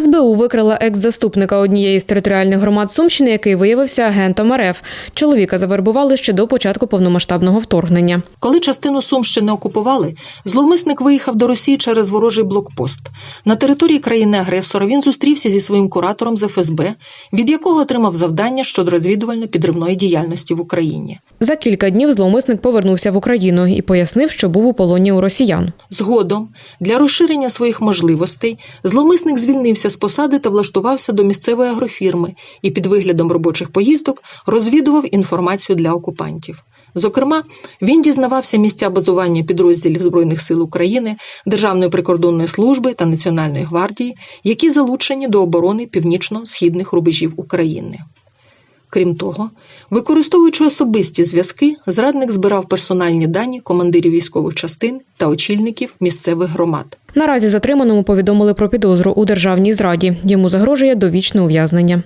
СБУ викрила екс-заступника однієї з територіальних громад Сумщини, який виявився агентом РФ. Чоловіка завербували ще до початку повномасштабного вторгнення. Коли частину Сумщини окупували, зловмисник виїхав до Росії через ворожий блокпост. На території країни-агресора він зустрівся зі своїм куратором з ФСБ, від якого отримав завдання щодо розвідувально-підривної діяльності в Україні. За кілька днів зловмисник повернувся в Україну і пояснив, що був у полоні у росіян. Згодом, для розширення своїх можливостей, зловмисник звільнився з посади та влаштувався до місцевої агрофірми і під виглядом робочих поїздок розвідував інформацію для окупантів. Зокрема, він дізнавався місця базування підрозділів Збройних сил України, Державної прикордонної служби та Національної гвардії, які залучені до оборони північно-східних рубежів України. Крім того, використовуючи особисті зв'язки, зрадник збирав персональні дані командирів військових частин та очільників місцевих громад. Наразі затриманому повідомили про підозру у державній зраді. Йому загрожує довічне ув'язнення.